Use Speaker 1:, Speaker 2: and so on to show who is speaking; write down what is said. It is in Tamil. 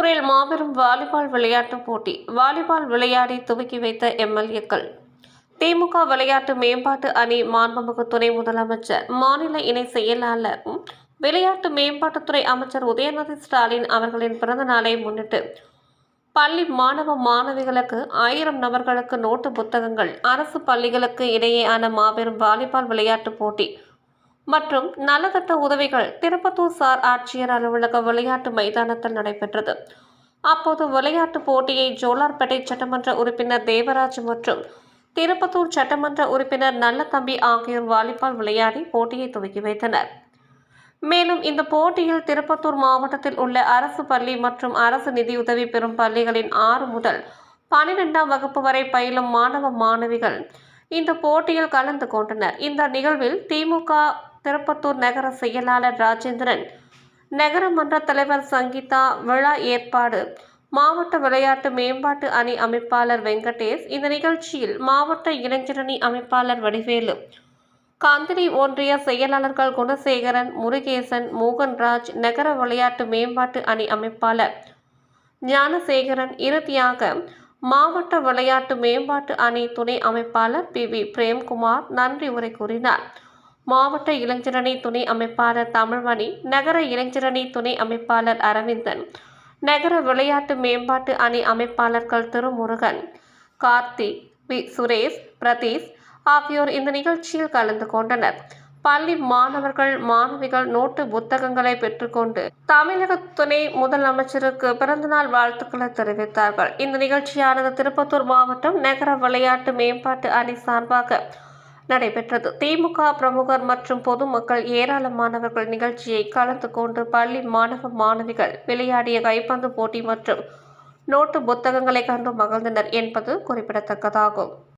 Speaker 1: வாலிபால் விளையாட்டுப் போட்டி. வாலிபால் விளையாடி துவக்கி வைத்த எம்எல்ஏக்கள். திமுக விளையாட்டு மேம்பாட்டு அணி மாண்புமிகு துணை முதலமைச்சர் மாநில இணை செயலாளர் விளையாட்டு மேம்பாட்டுத்துறை அமைச்சர் உதயநிதி ஸ்டாலின் அவர்களின் பிறந்த நாளை முன்னிட்டு பள்ளி மாணவ மாணவிகளுக்கு ஆயிரம் நபர்களுக்கு நோட்டு புத்தகங்கள் அரசு பள்ளிகளுக்கு இடையேயான மாபெரும் வாலிபால் விளையாட்டுப் போட்டி. மற்றும் நலத்திட்ட உதவிகள் திருப்பத்தூர் சார் ஆட்சியர் அலுவலக விளையாட்டு மைதானத்தில் நடைபெற்றது. அப்போது விளையாட்டுப் போட்டியை ஜோலார்பேட்டை சட்டமன்ற உறுப்பினர் தேவராஜ் மற்றும் திருப்பத்தூர் சட்டமன்ற உறுப்பினர் நல்லதம்பி ஆகியோர் வாலிபால் விளையாடி போட்டியை துவக்கி வைத்தனர். மேலும் இந்த போட்டியில் திருப்பத்தூர் மாவட்டத்தில் உள்ள அரசு பள்ளி மற்றும் அரசு நிதியுதவி பெறும் பள்ளிகளின் ஆறு முதல் பனிரெண்டாம் வகுப்பு வரை பயிலும் மாணவ மாணவிகள் இந்த போட்டியில் கலந்து கொண்டனர். இந்த நிகழ்வில் திமுக திருப்பத்தூர் நகர செயலாளர் ராஜேந்திரன் நகர மன்ற தலைவர் சங்கீதா விழா ஏற்பாடு மாவட்ட விளையாட்டு மேம்பாட்டு அணி அமைப்பாளர் வெங்கடேஷ் இந்த நிகழ்ச்சியில் மாவட்ட இளைஞரணி அமைப்பாளர் வடிவேலு காந்தினி ஒன்றிய செயலாளர்கள் குணசேகரன் முருகேசன் மோகன்ராஜ் நகர விளையாட்டு மேம்பாட்டு அணி அமைப்பாளர் ஞானசேகரன் இறுதியாக மாவட்ட விளையாட்டு மேம்பாட்டு அணி துணை அமைப்பாளர் பி வி பிரேம்குமார் நன்றி உரை கூறினார். மாவட்ட இளைஞரணி துணை அமைப்பாளர் தமிழ்மணி நகர இளைஞரணி துணை அமைப்பாளர் அரவிந்தன் நகர விளையாட்டு மேம்பாட்டு அணி அமைப்பாளர்கள் திருமுருகன் கார்த்திக் வி. சுரேஷ் பிரதீஷ் ஆகியோர் இந்த நிகழ்ச்சியில் கலந்து கொண்டனர். பள்ளி மாணவர்கள் மாணவிகள் நோட்டு புத்தகங்களை பெற்றுக்கொண்டு தமிழக துணை முதலமைச்சருக்கு பிறந்தநாள் வாழ்த்துக்களை தெரிவித்தார்கள். இந்த நிகழ்ச்சியானது திருப்பத்தூர் மாவட்டம் நகர விளையாட்டு மேம்பாட்டு அணி சார்பாக நடைபெற்றது. திமுக பிரமுகர் மற்றும் பொதுமக்கள் ஏராளமானவர்கள் நிகழ்ச்சியை கலந்து கொண்டு பள்ளி மாணவ மாணவிகள் விளையாடிய கைப்பந்து போட்டி மற்றும் நோட்டு புத்தகங்களை கண்டு மகிழ்ந்தனர் என்பது குறிப்பிடத்தக்கதாகும்.